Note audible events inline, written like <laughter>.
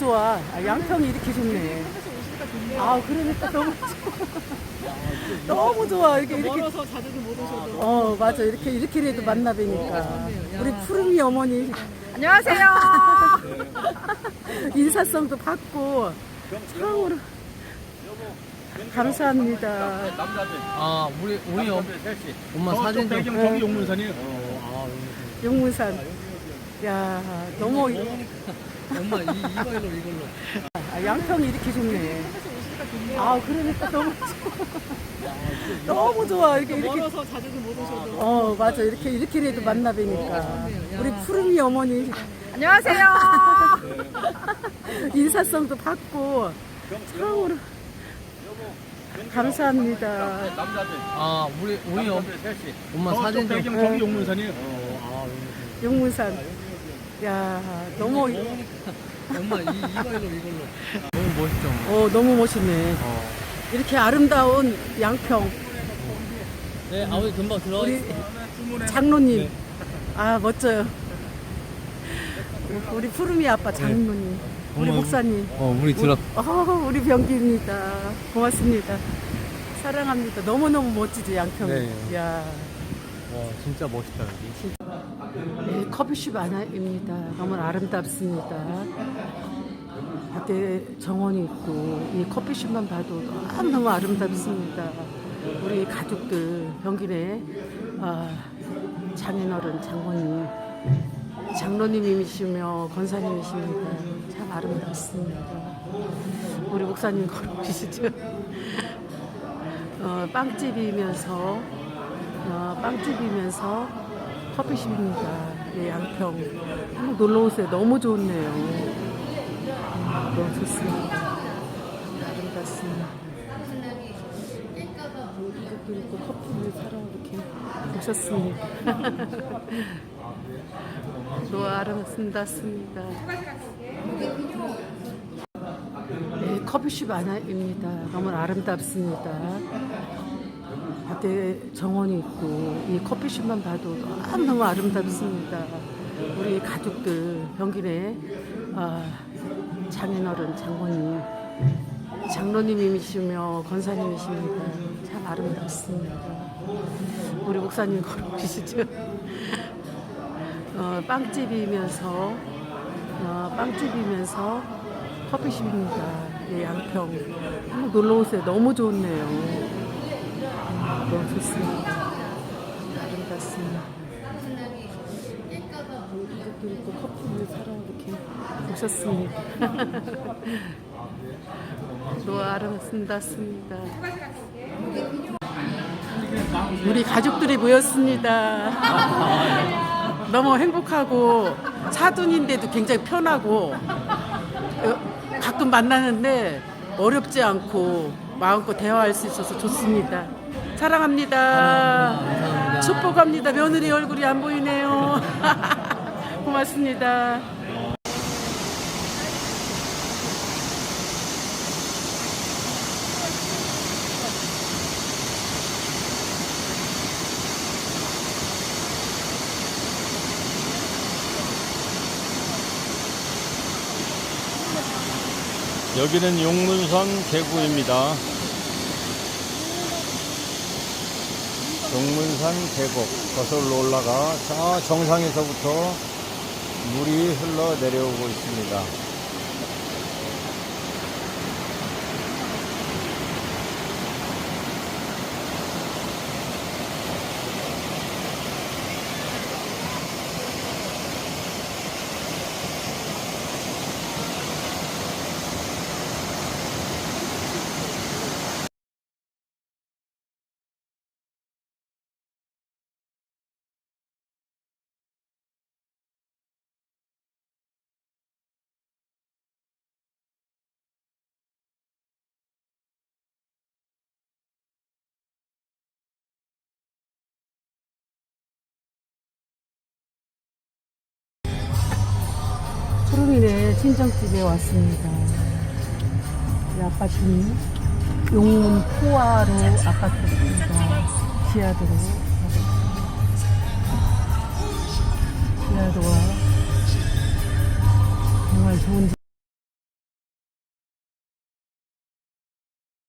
좋아. 아, 양평이 이렇게 좋네. 아, 그러니까 너무 좋아. 너무 좋아. 이렇게 이렇게. 멀어서 자주는 못 오셔도. 어, 맞아. 이렇게 이렇게라도 만나 뵈니까. 우리 푸르미 어머니 안녕하세요. 인사성도 받고 처음으로 감사합니다. 아 우리 우리 엄, 엄마 사진 좀 배경 저기 용문산이에요. 용문산. 야, 너무 엄마 이, 이걸로 이걸로 아, 양평이 이렇게 좋네. 아, 그러니까 너무 좋아. 너무 좋아. 이렇게 이렇게. 멀어서 자주는 못 오셔도. 어, 맞아. 이렇게 이렇게라도 만나 뵈니까. 우리 푸르미 어머니 안녕하세요. 인사성도 받고 처음으로 감사합니다. 아 우리 우리 엄, 엄마 사진 좀 배경 저기 용문산이에요. 용문산. 야, 너무 엄마 이, 이걸로 이걸로 너무 멋있죠 엄마 어, 너무 멋있네. 어. 이렇게 아름다운 양평 네 아버지 금방 들어가 우리 장로님. 아, 멋져요. 우리 푸르미 아빠 장로님. 우리 목사님. 어 우리 들어 어, 우리 병기입니다. 고맙습니다. 사랑합니다. 너무너무 멋지지, 양평이. 네. 야. 와 진짜 멋있다 여기 네, 커피숍 하나입니다. 너무 아름답습니다. 밖에 정원이 있고 이 커피숍만 봐도 너무너무 아름답습니다. 우리 가족들 병기네 아, 장인어른 장모님 장로님이시며 권사님이십니다. 참 아름답습니다. 우리 목사님 걸어오시죠. 어, 빵집이면서 어, 빵집이면서 커피숍입니다. 네, 양평. 한번 놀러 오세요. 너무 좋네요. 음, 너무 좋습니다. 아름답습니다. 이것들이 또 커피를 사러 이렇게 오셨습니다. <laughs> 너무 아름답습니다. 네, 커피숍 하나입니다. 너무 아름답습니다. 밖에 정원이 있고 이 커피숍만 봐도 너무너무 아름답습니다. 우리 가족들 병기네 아, 장인어른 장모님 장로님이시며 권사님이십니다. 참 아름답습니다. 우리 목사님 걸어오시죠. 어, 빵집이면서 어, 빵집이면서 커피숍입니다. 예, 양평. 한번 놀러 오세요. 너무 좋네요. 너무 좋습니다. 아름답습니다. 이것들이 또 커피를 사러 이렇게 오셨습니다. <laughs> 너무 아름답습니다. 우리 가족들이 모였습니다. 너무 행복하고 사돈인데도 굉장히 편하고 어, 가끔 만나는데 어렵지 않고 마음껏 대화할 수 있어서 좋습니다. 사랑합니다. 축복합니다. 며느리 얼굴이 안 보이네요. <laughs> 고맙습니다. 여기는 용문산 계곡입니다. 용문산 계곡 거슬러 올라가 저 정상에서부터 물이 흘러 내려오고 있습니다. 푸르미네 친정집에 왔습니다. 이 아파트는 용문 포화로 아파트입니다. 지하도로